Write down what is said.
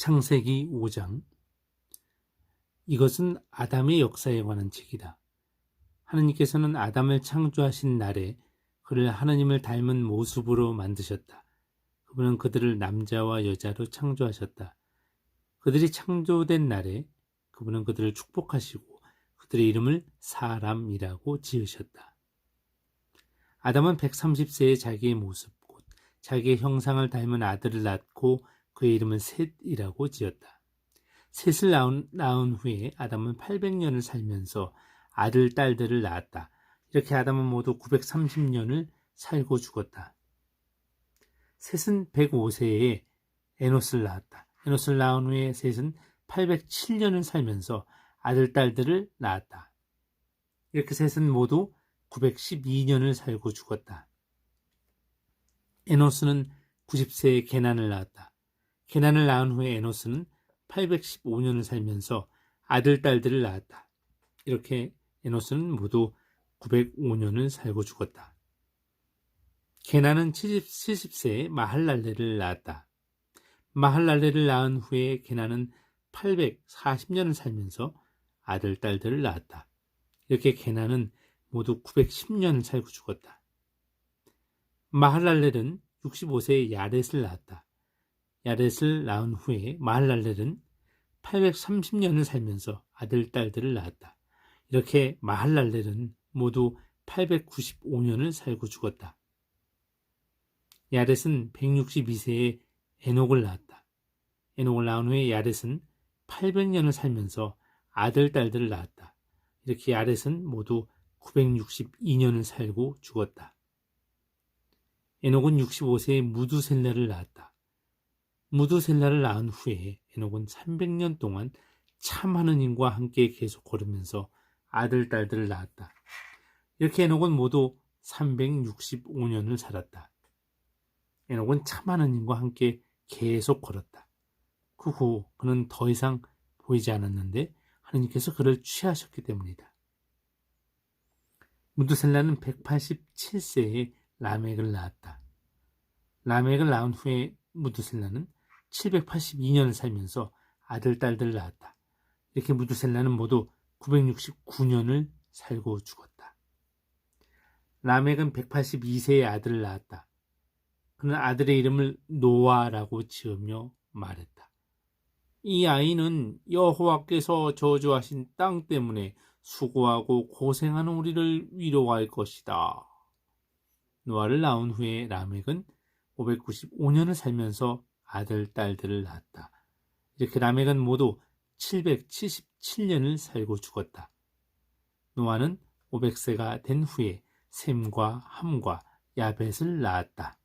창세기 5장 이것은 아담의 역사에 관한 책이다. 하느님께서는 아담을 창조하신 날에 그를 하느님을 닮은 모습으로 만드셨다. 그분은 그들을 남자와 여자로 창조하셨다. 그들이 창조된 날에 그분은 그들을 축복하시고 그들의 이름을 사람이라고 지으셨다. 아담은 130세에 자기의 모습, 곧 자기의 형상을 닮은 아들을 낳고 그의 이름은 셋이라고 지었다. 셋을 낳은, 낳은 후에 아담은 800년을 살면서 아들, 딸들을 낳았다. 이렇게 아담은 모두 930년을 살고 죽었다. 셋은 105세에 에노스를 낳았다. 에노스를 낳은 후에 셋은 807년을 살면서 아들, 딸들을 낳았다. 이렇게 셋은 모두 912년을 살고 죽었다. 에노스는 90세에 게난을 낳았다. 게난을 낳은 후에 에노스는 815년을 살면서 아들, 딸들을 낳았다. 이렇게 에노스는 모두 905년을 살고 죽었다. 게나는 70, 70세에 마할랄레를 낳았다. 마할랄레를 낳은 후에 게나는 840년을 살면서 아들, 딸들을 낳았다. 이렇게 게나는 모두 910년을 살고 죽었다. 마할랄렐은 65세에 야렛을 낳았다. 야렛을 낳은 후에 마할랄렐은 830년을 살면서 아들, 딸들을 낳았다. 이렇게 마할랄렐은 모두 895년을 살고 죽었다. 야렛은 162세에 에녹을 낳았다. 에녹을 낳은 후에 야렛은 800년을 살면서 아들, 딸들을 낳았다. 이렇게 야렛은 모두 962년을 살고 죽었다. 에녹은 65세에 무두셀라를 낳았다. 무두셀라를 낳은 후에 에녹은 300년 동안 참 하느님과 함께 계속 걸으면서 아들, 딸들을 낳았다. 이렇게 에녹은 모두 365년을 살았다. 에녹은 참 하느님과 함께 계속 걸었다. 그 후 그는 더 이상 보이지 않았는데 하느님께서 그를 취하셨기 때문이다. 무드셀라는 187세에 라멕을 낳았다. 라멕을 낳은 후에 무드셀라는 782년을 살면서 아들, 딸들을 낳았다. 이렇게 무드셀라는 모두 969년을 살고 죽었다. 라멕은 182세의 아들을 낳았다. 그는 아들의 이름을 노아라고 지으며 말했다. 이 아이는 여호와께서 저주하신 땅 때문에 수고하고 고생하는 우리를 위로할 것이다. 노아를 낳은 후에 라멕은 595년을 살면서 아들, 딸들을 낳았다. 이렇게 라멕은 모두 777년을 살고 죽었다. 노아는 500세가 된 후에 셈과 함과 야벳을 낳았다.